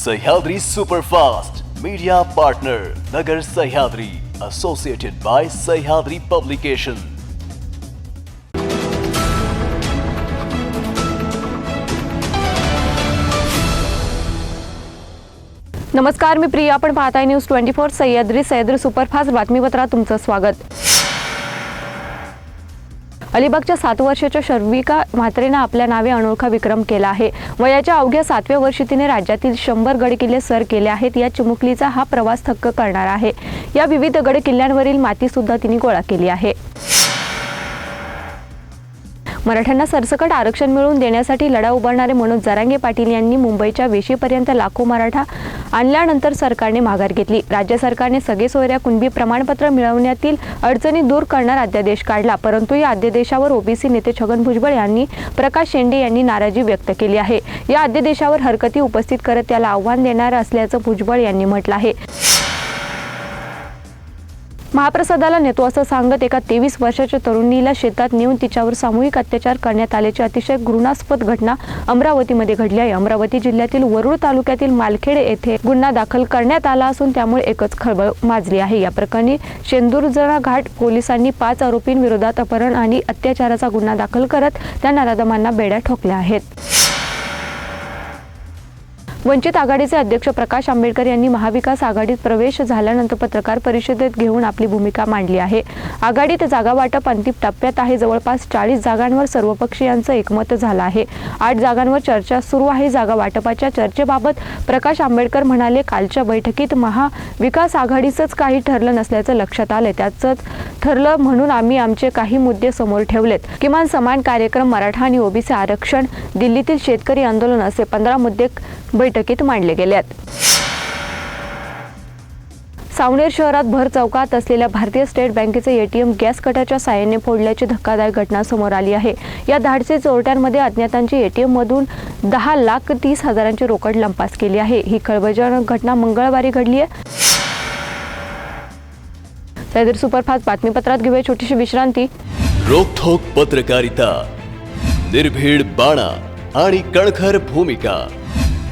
Sahyadri superfast media partner Nagar Sahyadri associated by Sahyadri publication नमस्कार मी प्रिया आपण पाहताय news twenty four Sahyadri Sahyadri superfast बातमीपत्रात तुमचं स्वागत. अलिबागच्या सात वर्षाच्या शर्विका म्हात्रेनं आपल्या नावे अनोखा विक्रम केला आहे. वयाच्या अवघ्या सातव्या वर्षी तिने राज्यातील शंभर गड किल्ले सर केले आहेत. या चिमुकलीचा हा प्रवास थक्क करणार आहे. या विविध गड किल्ल्यांवरील माती सुद्धा तिने गोळा केली आहे. मराठ्यांना सरसकट आरक्षण मिळवून देण्यासाठी लढा उभारणारे मनोज जरांगे पाटील यांनी मुंबईच्या वेशीपर्यंत लाखो मराठा आणल्यानंतर सरकारने माघार घेतली. राज्य सरकारने सगळे सोयऱ्या कुणबी प्रमाणपत्र मिळवण्यातील अडचणी दूर करणार अध्यादेश काढला. परंतु या अध्यादेशावर ओबीसी नेते छगन भुजबळ यांनी प्रकाश शेंडे यांनी नाराजी व्यक्त केली आहे. या अध्यादेशावर हरकती उपस्थित करत त्याला आव्हान देणार असल्याचं भुजबळ यांनी म्हटलं आहे. महाप्रसादाला नेतो असं सांगत एका तेवीस वर्षाच्या तरुणीला शेतात नेऊन तिच्यावर सामूहिक अत्याचार करण्यात आल्याची अतिशय घृणास्पद घटना अमरावतीमध्ये घडली आहे. अमरावती जिल्ह्यातील वरुड तालुक्यातील मालखेड येथे गुन्हा दाखल करण्यात आला असून त्यामुळे एकच खळबळ माजली आहे. या प्रकरणी शेंदूरजणा घाट पोलिसांनी पाच आरोपींविरोधात अपहरण आणि अत्याचाराचा गुन्हा दाखल करत त्या नराधमांना बेड्या ठोकल्या आहेत. वंचित आघाडीचे अध्यक्ष प्रकाश आंबेडकर यांनी महाविकास आघाडीत प्रवेश झाल्यानंतर पत्रकार परिषदेत घेऊन आपली भूमिका मांडली आहे. आघाडीत जागा वाटप अंतिम टप्प्यात आहे. जवळपास चाळीस जागांवर सर्वपक्षीयांचं एकमत झालं आहे. आठ जागांवर चर्चा सुरू आहे. जागा वाटपाच्या चर्चेबाबत प्रकाश आंबेडकर म्हणाले कालच्या बैठकीत महाविकास आघाडीचंच काही ठरलं नसल्याचं लक्षात आलं त्याचंच ठरलं म्हणून आम्ही आमचे काही मुद्दे समोर ठेवलेत. किमान समान कार्यक्रम मराठा आणि ओबीसी आरक्षण दिल्लीतील शेतकरी आंदोलन असे पंधरा मुद्दे बैठकीत मांडले गेलेत. सावनेर शहरात भर चौकात असलेल्या भारतीय स्टेट बँकेचे एटीएम गॅस कटाच्या साहाय्याने फोडल्याची धक्कादायक घटना समोर आली आहे. या धाडसी चोरट्यांमध्ये अज्ञातांची एटीएम मधून दहा लाख तीस हजारांची रोकड लंपास केली आहे. ही खळबळजनक घटना मंगळवारी घडली आहे. सैदर सुपरफास्ट बातमीपत्रात घेऊया छोटीशी विश्रांती. रोखोक पत्रकारिता निर्भीड बाणा आणि कणखर भूमिका.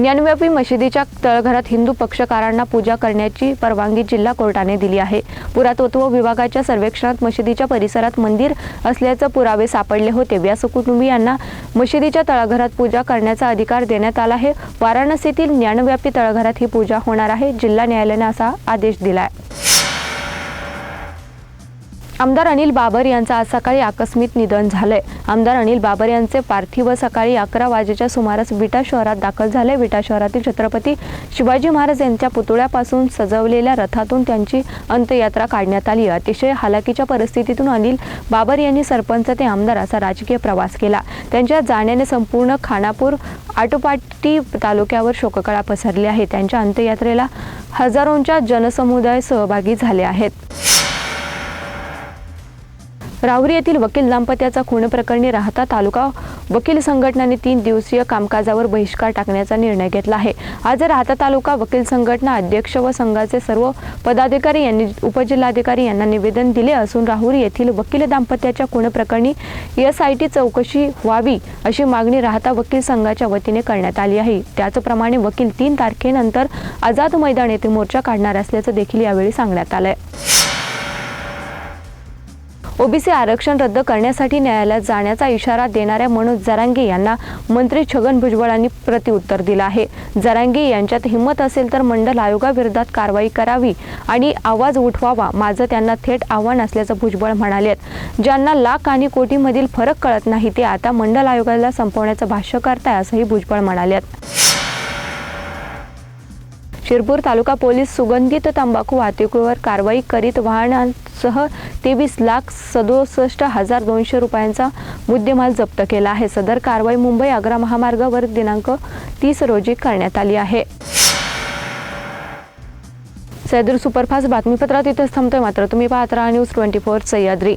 ज्ञानव्यापी मशिदीच्या तळघरात हिंदू पक्षकारांना पूजा करण्याची परवानगी जिल्हा कोर्टाने दिली आहे. पुरातत्व विभागाच्या सर्वेक्षणात मशिदीच्या परिसरात मंदिर असल्याचे पुरावे सापडले होते. व्यास कुटुंबियांना मशिदीच्या तळघरात पूजा करण्याचा अधिकार देण्यात आला आहे. वाराणसीतील ज्ञानव्यापी तळघरात ही पूजा होणार आहे. जिल्हा न्यायालयाने असा आदेश दिला आहे आमदार अनिल बाबर यांचं आज सकाळी आकस्मिक निधन झालंय. आमदार अनिल बाबर यांचे पार्थिव सकाळी अकरा वाजेच्या सुमारास विटा शहरात दाखल झाले. विटा शहरातील छत्रपती शिवाजी महाराज यांच्या पुतळ्यापासून सजवलेल्या रथातून त्यांची अंत्ययात्रा काढण्यात आली. अतिशय हालाकीच्या परिस्थितीतून अनिल बाबर यांनी सरपंच ते आमदार असा राजकीय प्रवास केला. त्यांच्या जाण्याने संपूर्ण खानापूर आटोपाटी तालुक्यावर शोककळा पसरली आहे. त्यांच्या अंत्ययात्रेला हजारोंच्या जनसमुदाय सहभागी झाले आहेत. राहुरी येथील वकील दाम्पत्याचा खून प्रकरणी राहता तालुका वकील संघटनाने तीन दिवसीय कामकाजावर बहिष्कार टाकण्याचा निर्णय घेतला आहे. आज राहता तालुका वकील संघटना अध्यक्ष व संघाचे सर्व पदाधिकारी यांनी उपजिल्हाधिकारी यांना निवेदन दिले असून राहुरी येथील वकील दाम्पत्याच्या खून प्रकरणी एस आय टी चौकशी व्हावी अशी मागणी राहता वकील संघाच्या वतीने करण्यात आली आहे. त्याचप्रमाणे वकील तीन तारखेनंतर आझाद मैदान येथे मोर्चा काढणार असल्याचं देखील यावेळी सांगण्यात आलंय. ओबीसी आरक्षण रद्द करण्यासाठी न्यायालयात जाण्याचा इशारा देणाऱ्या मनोज जरांगे यांना मंत्री छगन भुजबळांनी प्रतिउत्तर दिलं आहे. जरांगे यांच्यात हिंमत असेल तर मंडल आयोगाविरोधात कारवाई करावी आणि आवाज उठवावा माझं त्यांना थेट आव्हान असल्याचं भुजबळ म्हणाले ज्यांना लाख आणि कोटीमधील फरक कळत नाही ते आता मंडल आयोगाला संपवण्याचं भाष्य करताय असंही भुजबळ म्हणालेत. शिरपूर तालुका पोलीस सुगंधित तंबाखू वाहतुकीवर कारवाई करीत वाहनांसह तेवीस लाख सदुसष्ट हजार दोनशे रुपयांचा मुद्देमाल जप्त केला आहे. सदर कारवाई मुंबई आग्रा महामार्गावर दिनांक तीस रोजी करण्यात आली आहे. सह्याद्री सुपरफास्ट बातमीपत्रात इथेच थांबतोय. मात्र तुम्ही पाहत राहा न्यूज ट्वेंटी फोर सह्याद्री.